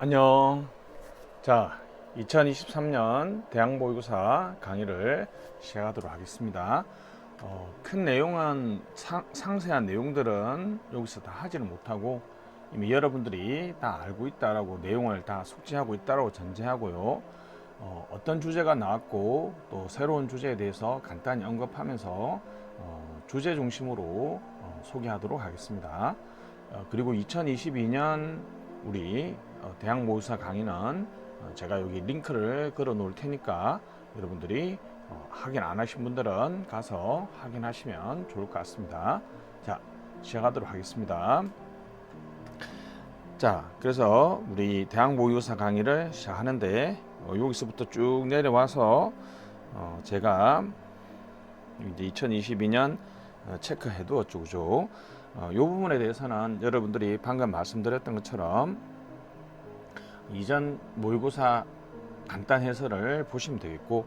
안녕. 자, 2023년 대학모의고사 강의를 시작하도록 하겠습니다. 어, 큰 내용은 상, 상세한 내용들은 여기서 다 하지는 못하고 이미 여러분들이 다 알고 있다라고 내용을 다 숙지하고 있다라고 전제하고요. 어, 어떤 주제가 나왔고 또 새로운 주제에 대해서 간단히 언급하면서 어, 주제 중심으로 어, 소개하도록 하겠습니다. 어, 그리고 2022년 우리 어, 대학 모의사 강의는 어, 제가 여기 링크를 걸어 놓을 테니까 여러분들이 어, 확인 안 하신 분들은 가서 확인하시면 좋을 것 같습니다. 자, 시작하도록 하겠습니다. 자, 그래서 우리 대학 모의고사 강의를 시작하는데 어, 여기서부터 쭉 내려와서 어, 제가 이제 2022년 어, 체크해도 어쩌고죠. 어, 이 부분에 대해서는 여러분들이 방금 말씀드렸던 것처럼 이전 모의고사 간단 해설을 보시면 되겠고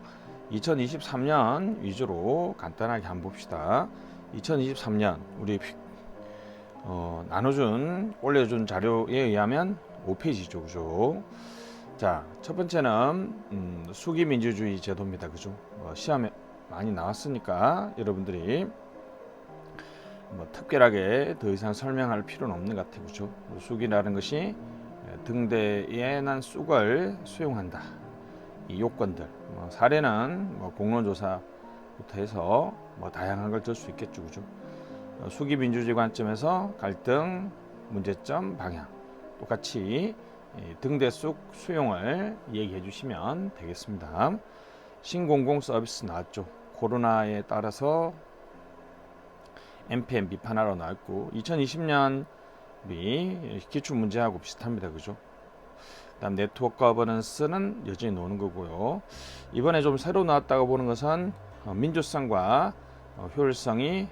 2023년 위주로 간단하게 한번 봅시다. 2023년 우리 어, 나눠준 올려준 자료에 의하면 5페이지죠, 그죠? 자, 첫 번째는 음, 수기 민주주의 제도입니다, 그죠? 어, 시험에 많이 나왔으니까 여러분들이 뭐 특별하게 더 이상 설명할 필요는 없는 것 같아요, 그죠? 수기라는 것이 등대에 난 쑥을 수용한다. 이 요건들 뭐 사례는 뭐 공론조사부터 해서 뭐 다양한 걸 들 수 있겠죠, 그죠? 어, 수기 민주주의 관점에서 갈등, 문제점, 방향 똑같이 이 등대 쑥 수용을 얘기해 주시면 되겠습니다. 신공공 서비스 나왔죠. 코로나에 따라서 NPM 비판하러 나왔고 2020년 우리 기출 문제하고 비슷합니다. 그죠? 그다음 네트워크 거버넌스는 여전히 노는 거고요. 이번에 좀 새로 나왔다고 보는 것은 어, 민주성과 어, 효율성이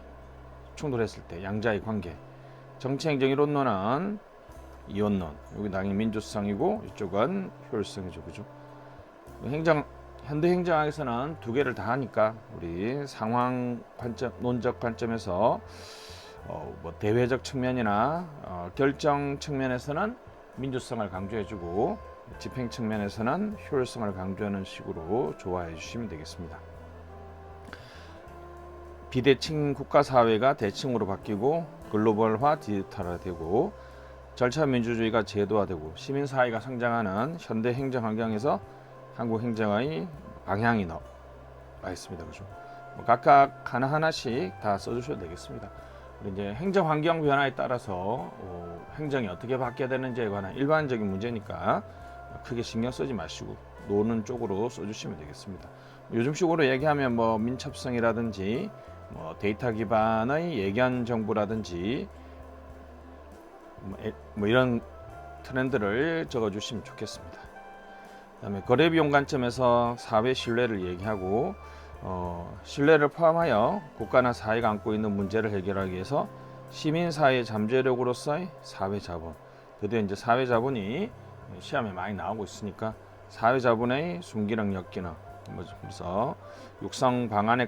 충돌했을 때 양자의 관계. 정치행정 이론론은 이원론. 여기 당연히 민주성이고 이쪽은 효율성이죠. 그죠? 행정 현대 행정학에서는 두 개를 다 하니까 우리 상황 관점 논적 관점에서 어, 뭐 대외적 측면이나 어, 결정 측면에서는 민주성을 강조해주고 집행 측면에서는 효율성을 강조하는 식으로 좋아해 주시면 되겠습니다. 비대칭 국가 사회가 대칭으로 바뀌고 글로벌화 디지털화되고 절차 민주주의가 제도화되고 시민 사회가 성장하는 현대 행정 환경에서 한국 행정의 방향이 나와 있습니다. 그죠? 뭐 각각 하나 하나씩 다 써주셔도 되겠습니다. 이제 행정 환경 변화에 따라서 어, 행정이 어떻게 바뀌어야 되는지에 관한 일반적인 문제니까 크게 신경 쓰지 마시고 노는 쪽으로 써주시면 되겠습니다. 요즘식으로 얘기하면 뭐 민첩성이라든지 뭐 데이터 기반의 예견 정보라든지 뭐, 에, 뭐 이런 트렌드를 적어주시면 좋겠습니다. 그다음에 거래 비용 관점에서 사회 신뢰를 얘기하고 어, 신뢰를 포함하여 국가나 사회가 안고 있는 문제를 해결하기 위해서 시민 사회 잠재력으로서의 사회 자본. 드디어 이제 사회 자본이 시험에 많이 나오고 있으니까 사회 자본의 순기능 역기능. 뭐 그래서 육성 방안에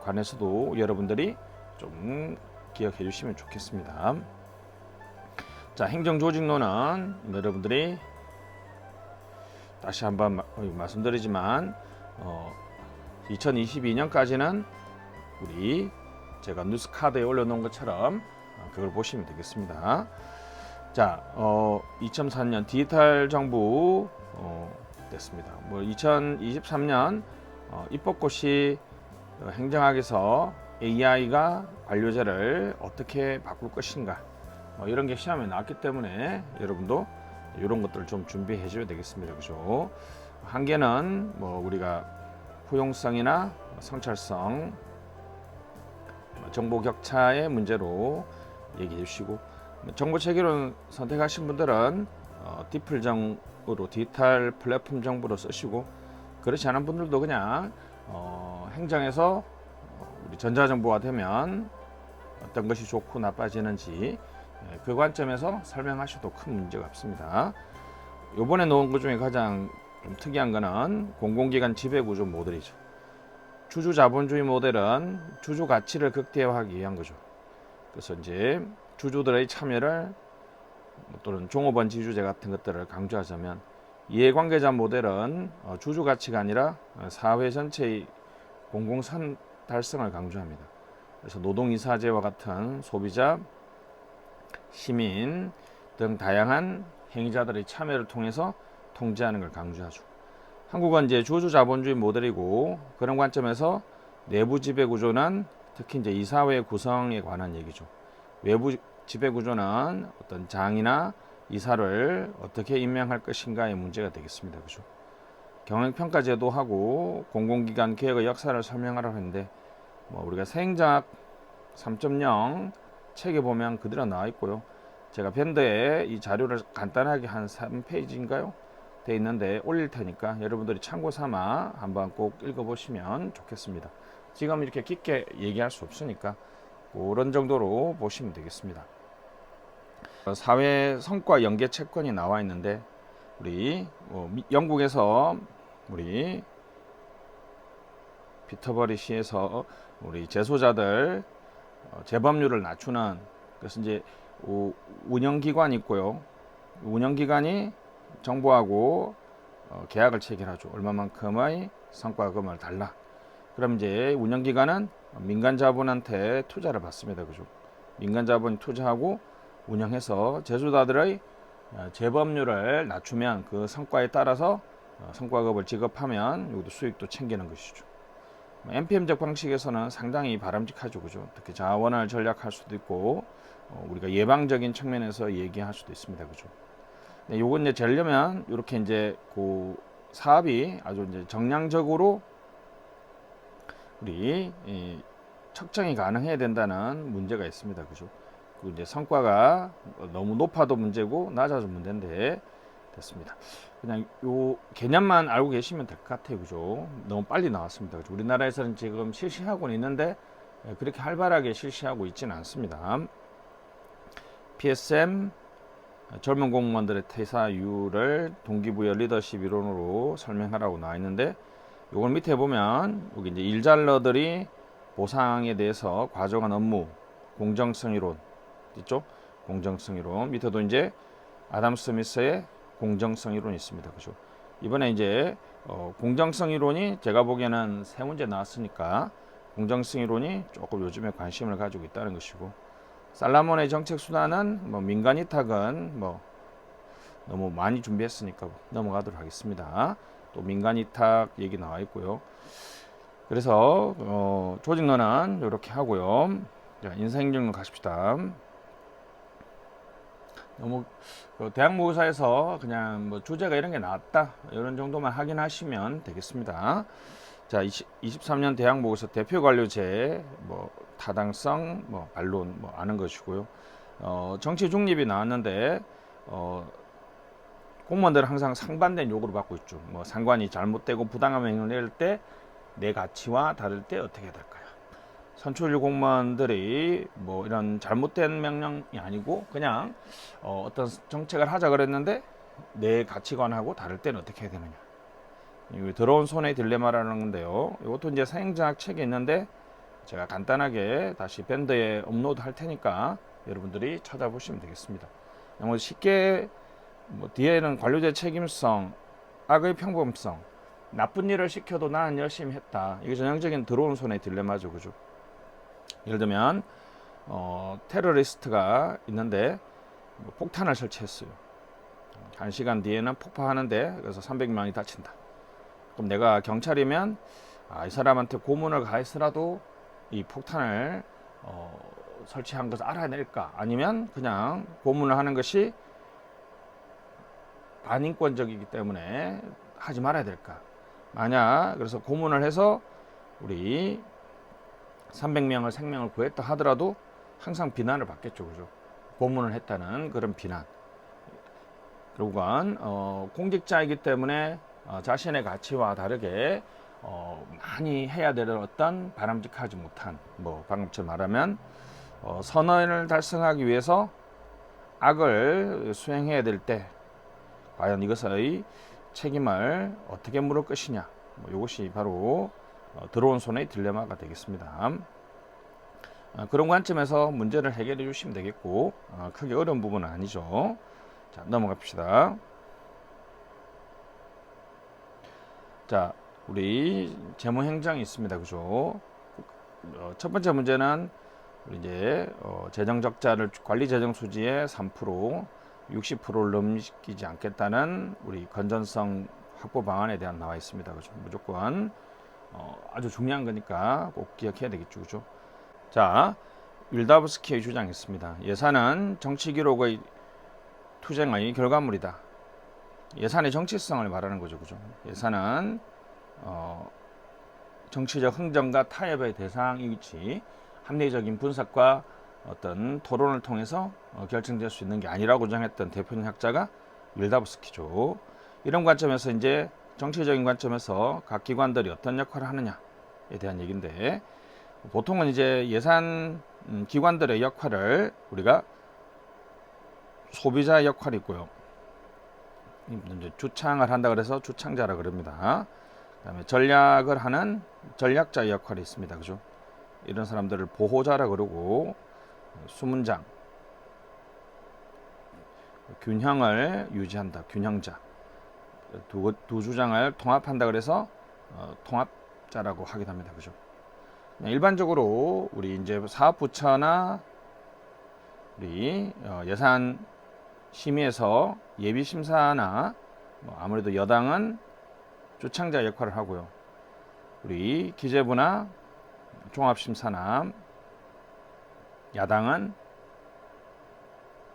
관해서도 여러분들이 좀 기억해 주시면 좋겠습니다. 자, 행정조직론은 여러분들이 다시 한번 마- 어, 말씀드리지만 어, 2022년까지는 우리 제가 뉴스 카드에 올려놓은 것처럼 어, 그걸 보시면 되겠습니다. 자, 어, 2004년 디지털 정부 어, 됐습니다. 뭐 2023년 어, 입법고시 어, 행정학에서 AI가 관료제를 어떻게 바꿀 것인가 뭐 이런 게 시험에 나왔기 때문에 여러분도 이런 것들을 좀 준비해 줘야 되겠습니다. 그죠? 한 개는 뭐 우리가 포용성이나 성찰성, 뭐 정보 격차의 문제로 얘기해 주시고 정보 체계론 선택하신 분들은 어, 디플 정으로 디지털 플랫폼 정보로 쓰시고 그렇지 않은 분들도 그냥 어, 행정에서 어, 우리 전자정보가 되면 어떤 것이 좋고 나빠지는지 예, 그 관점에서 설명하셔도 큰 문제가 없습니다. 요번에 놓은 것 중에 가장 좀 특이한 거는 공공기관 지배구조 모델이죠. 주주 자본주의 모델은 주주 가치를 극대화하기 위한 거죠. 그래서 이제 주주들의 참여를 뭐 또는 종업원 지주제 같은 것들을 강조하자면 이해관계자 모델은 어, 주주 가치가 아니라 어, 사회 전체의 공공선 달성을 강조합니다. 그래서 노동이사제와 같은 소비자, 시민 등 다양한 행위자들의 참여를 통해서 통제하는 걸 강조하죠. 한국은 이제 주주 자본주의 모델이고 그런 관점에서 내부 지배 구조는 특히 이제 이사회 구성에 관한 얘기죠. 외부 지배 구조는 어떤 장이나 이사를 어떻게 임명할 것인가의 문제가 되겠습니다. 그죠? 경영평가 제도 하고 공공기관 개혁의 역사를 설명하라고 했는데 뭐 우리가 세행작 3.0 책에 보면 그대로 나와 있고요. 제가 밴드에 이 자료를 간단하게 한 3페이지인가요? 돼 있는데 올릴 테니까 여러분들이 참고 삼아 한번 꼭 읽어보시면 좋겠습니다. 지금 이렇게 깊게 얘기할 수 없으니까 그런 정도로 보시면 되겠습니다. 사회 성과 연계 채권이 나와 있는데 우리 뭐 미- 영국에서 우리 피터버리 시에서 우리 재소자들 어, 재범률을 낮추는 그래서 이제 우- 운영기관이 있고요. 운영기관이 정부하고 어, 계약을 체결하죠. 얼마만큼의 성과금을 달라. 그럼 이제 운영기관은 민간 자본한테 투자를 받습니다. 그죠? 민간 자본이 투자하고 운영해서 제조자들의 어, 재범률을 낮추면 그 성과에 따라서 어, 성과급을 지급하면 여기도 수익도 챙기는 것이죠. MPM적 방식에서는 상당히 바람직하죠, 그죠? 특히 자원을 전략할 수도 있고 어, 우리가 예방적인 측면에서 얘기할 수도 있습니다, 그죠? 네, 요건 이제 되려면 이렇게 이제 그 사업이 아주 이제 정량적으로 우리 이 측정이 가능해야 된다는 문제가 있습니다, 그죠? 그 이제 성과가 너무 높아도 문제고 낮아도 문제인데 됐습니다. 그냥 요 개념만 알고 계시면 될 것 같아요, 그죠? 너무 빨리 나왔습니다. 그죠? 우리나라에서는 지금 실시하고는 있는데 예, 그렇게 활발하게 실시하고 있지는 않습니다. PSM 젊은 공무원들의 퇴사율을 동기부여 리더십 이론으로 설명하라고 나와 있는데 요걸 밑에 보면 여기 이제 일잘러들이 보상에 대해서 과정한 업무 공정성 이론 있죠? 공정성 이론 밑에도 이제 아담 스미스의 공정성 이론이 있습니다. 그죠? 이번에 이제 어, 공정성 이론이 제가 보기에는 세 문제 나왔으니까 공정성 이론이 조금 요즘에 관심을 가지고 있다는 것이고 살라몬의 정책 수단은 뭐 민간 위탁은 뭐 너무 많이 준비했으니까 넘어가도록 하겠습니다. 또 민간 위탁 얘기 나와 있고요. 그래서 어, 조직론은 이렇게 하고요. 자, 인사행정론 가십시다. 너무 그 대학 모의사에서 그냥 뭐 주제가 이런 게 나왔다 이런 정도만 확인하시면 되겠습니다. 자, 20, 23년 대학 모의사 대표 관료제 뭐 타당성 뭐 반론 뭐 아는 것이고요. 어, 정치 중립이 나왔는데 어, 공무원들은 항상 상반된 요구를 받고 있죠. 뭐 상관이 잘못되고 부당한 행위를 때내 가치와 다를 때 어떻게 해야 될까요? 선출직 공무원들이 뭐 이런 잘못된 명령이 아니고 그냥 어, 어떤 정책을 하자 그랬는데 내 가치관하고 다를 때는 어떻게 해야 되느냐. 이 들어온 손의 딜레마라는 건데요. 이것도 이제 사행자학 책에 있는데 제가 간단하게 다시 밴드에 업로드 할 테니까 여러분들이 찾아보시면 되겠습니다. 뭐 쉽게 뭐 뒤에는 관료제 책임성, 악의 평범성, 나쁜 일을 시켜도 나는 열심히 했다. 이게 전형적인 들어온 손의 딜레마죠, 그죠? 예를 들면 어, 테러리스트가 있는데 뭐 폭탄을 설치했어요. 한 시간 뒤에는 폭파하는데 그래서 300명이 다친다. 그럼 내가 경찰이면 아, 이 사람한테 고문을 가했으라도 이 폭탄을 어, 설치한 것을 알아낼까? 아니면 그냥 고문을 하는 것이 반인권적이기 때문에 하지 말아야 될까? 만약 그래서 고문을 해서 우리 300명을 생명을 구했다 하더라도 항상 비난을 받겠죠, 그죠? 고문을 했다는 그런 비난. 결국은 어, 공직자이기 때문에 어, 자신의 가치와 다르게 어, 많이 해야 되는 어떤 바람직하지 못한 뭐 방금처럼 말하면 어, 선언을 달성하기 위해서 악을 수행해야 될 때 과연 이것의 책임을 어떻게 물을 것이냐 뭐 이것이 바로 어, 들어온 손의 딜레마가 되겠습니다. 어, 그런 관점에서 문제를 해결해 주시면 되겠고 어, 크게 어려운 부분은 아니죠. 자, 넘어갑시다. 자, 우리 재무 행정이 있습니다. 그죠? 어, 첫 번째 문제는 이제 어, 재정 적자를 관리 재정 수지의 3% 60%를 넘기지 않겠다는 우리 건전성 확보 방안에 대한 나와 있습니다. 그죠? 무조건 어, 아주 중요한 거니까 꼭 기억해야 되겠죠. 그죠? 자, 윌다브스키의 주장했습니다. 예산은 정치 기록의 투쟁의 결과물이다. 예산의 정치성을 말하는 거죠. 그죠? 예산은 어, 정치적 흥정과 타협의 대상이지 합리적인 분석과 어떤 토론을 통해서 어, 결정될 수 있는 게 아니라고 주장했던 대표님 학자가 윌다브스키죠. 이런 관점에서 이제 정치적인 관점에서 각 기관들이 어떤 역할을 하느냐에 대한 얘기인데 보통은 이제 예산 음, 기관들의 역할을 우리가 소비자 역할이 있고요. 주창을 한다 그래서 주창자라 그럽니다. 그다음에 전략을 하는 전략자의 역할이 있습니다. 그죠? 이런 사람들을 보호자라 그러고 수문장 균형을 유지한다. 균형자 두, 두 주장을 통합한다 그래서 어, 통합자라고 하기도 합니다. 그죠? 일반적으로 우리 이제 사업부처나 우리 어, 예산 심의에서 예비 심사나 뭐 아무래도 여당은 주창자 역할을 하고요. 우리 기재부나 종합심사나 야당은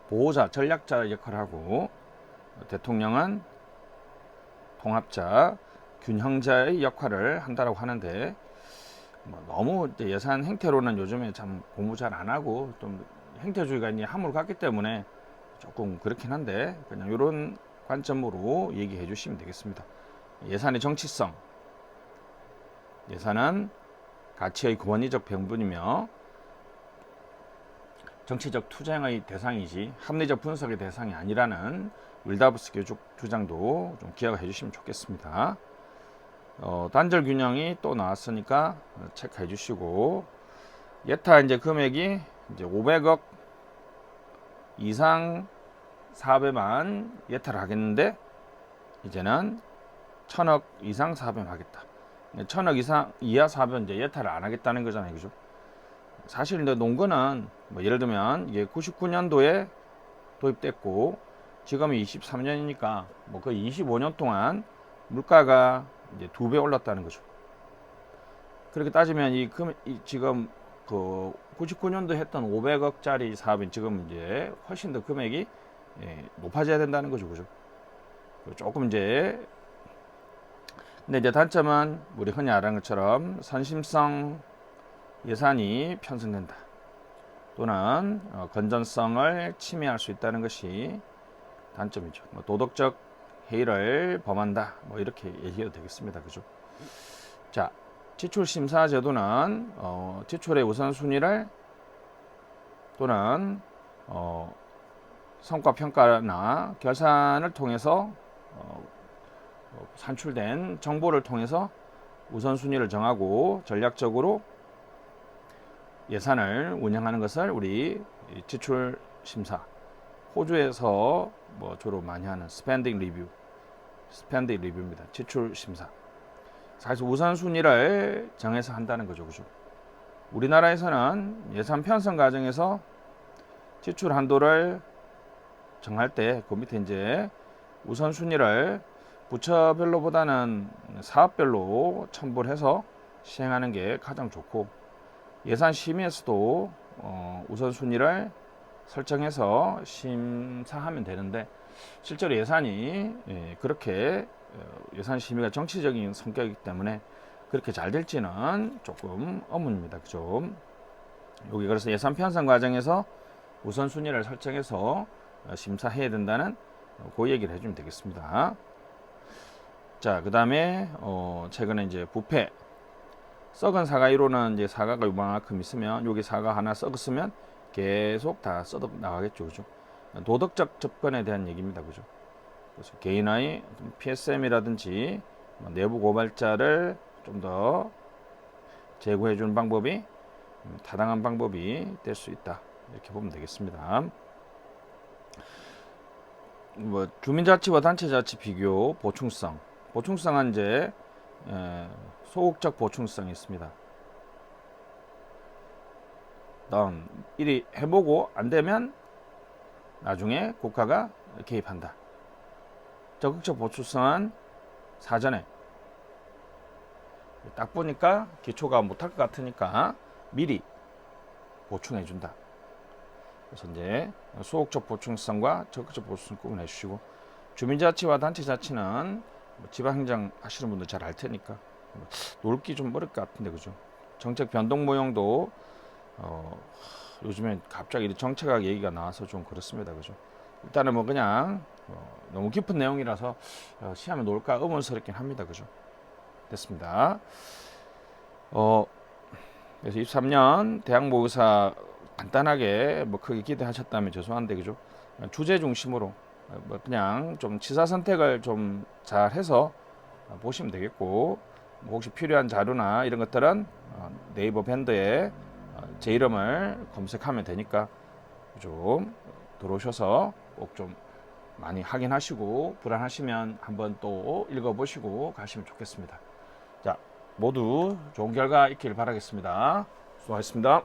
보호자, 전략자 역할을 하고 대통령은 통합자, 균형자의 역할을 한다라고 하는데 뭐 너무 예산 행태로는 요즘에 참 공부 잘 안 하고 좀 행태주의가 이제 함을 갔기 때문에 조금 그렇긴 한데 그냥 이런 관점으로 얘기해 주시면 되겠습니다. 예산의 정치성 예산은 가치의 권위적 병분이며 정치적 투쟁의 대상이지 합리적 분석의 대상이 아니라는 윌다브스키 주장도 좀 기억해 주시면 좋겠습니다. 어, 단절 균형이 또 나왔으니까 체크해 주시고 예타 이제 금액이 이제 500억 이상 사업에만 예타를 하겠는데 이제는 천억 이상 사업에 하겠다. 천억 이상 이하 사업은 이제 예타를 안 하겠다는 거잖아요, 그죠? 사실 근데 농구는 뭐 예를 들면 이게 99년도에 도입됐고 지금이 23년이니까 뭐그 25년 동안 물가가 이제 두 배 올랐다는 거죠. 그렇게 따지면 이, 금, 이 지금 그 99년도 했던 500억짜리 사업이 지금 이제 훨씬 더 금액이 예, 높아져야 된다는 거죠, 그죠? 조금 이제 근데 이제 단점은 우리 흔히 알는 것처럼 선심성 예산이 편성된다. 또는 어, 건전성을 침해할 수 있다는 것이 단점이죠. 뭐 도덕적 해이를 범한다. 뭐 이렇게 얘기해도 되겠습니다. 그죠? 자, 지출 심사 제도는 어, 지출의 우선순위를 또는 어, 성과 평가나 결산을 통해서 어, 어, 산출된 정보를 통해서 우선순위를 정하고 전략적으로 예산을 운영하는 것을 우리 지출 심사 호주에서 뭐 주로 많이 하는 스펜딩 리뷰 스펜딩 리뷰입니다. 지출 심사. 사실 우선순위를 정해서 한다는 거죠. 그죠? 우리나라에서는 예산 편성 과정에서 지출 한도를 정할 때 그 밑에 이제 우선순위를 부처별로보다는 사업별로 첨부를 해서 시행하는 게 가장 좋고 예산 심의에서도 어, 우선순위를 설정해서 심사하면 되는데 실제로 예산이 예, 그렇게 어, 예산 심의가 정치적인 성격이기 때문에 그렇게 잘 될지는 조금 의문입니다. 그죠? 여기 그래서 예산 편성 과정에서 우선순위를 설정해서 어, 심사해야 된다는 그 얘기를 해주면 되겠습니다. 자, 그 다음에 어, 최근에 이제 부패 썩은 사과 1호는 이제 사과가 요만큼 있으면 여기 사과 하나 썩었으면 계속 다 썩어 나가겠죠, 그죠? 도덕적 접근에 대한 얘기입니다, 그죠? 그래서 개인의 PSM이라든지 뭐 내부 고발자를 좀 더 제고해 주는 방법이 음, 타당한 방법이 될 수 있다 이렇게 보면 되겠습니다. 뭐 주민자치와 단체자치 비교 보충성 보충성은 이제 에, 소극적 보충성이 있습니다. 다음 일이 해보고 안 되면 나중에 국가가 개입한다. 적극적 보충성은 사전에 딱 보니까 기초가 못할 것 같으니까 미리 보충해 준다. 그래서 이제 소극적 보충성과 적극적 보충성 구분해 주시고 주민자치와 단체자치는 뭐 지방행정 하시는 분들 잘 알 테니까 뭐 놀기 좀 어려울 것 같은데 그죠? 정책 변동 모형도 어, 요즘에 갑자기 이 정책학 얘기가 나와서 좀 그렇습니다 그죠? 일단은 뭐 그냥 어, 너무 깊은 내용이라서 어, 시험에 놓을까 의문스럽긴 합니다 그죠? 됐습니다. 어 그래서 23년 대학 모의사 간단하게 뭐 크게 기대하셨다면 죄송한데 그죠? 주제 중심으로 어, 뭐 그냥 좀 치사 선택을 좀 잘해서 어, 보시면 되겠고 뭐 혹시 필요한 자료나 이런 것들은 어, 네이버 밴드에 어, 제 이름을 검색하면 되니까 좀 들어오셔서 꼭 좀 많이 확인하시고 불안하시면 한번 또 읽어보시고 가시면 좋겠습니다. 자 모두 좋은 결과 있길 바라겠습니다. 수고하셨습니다.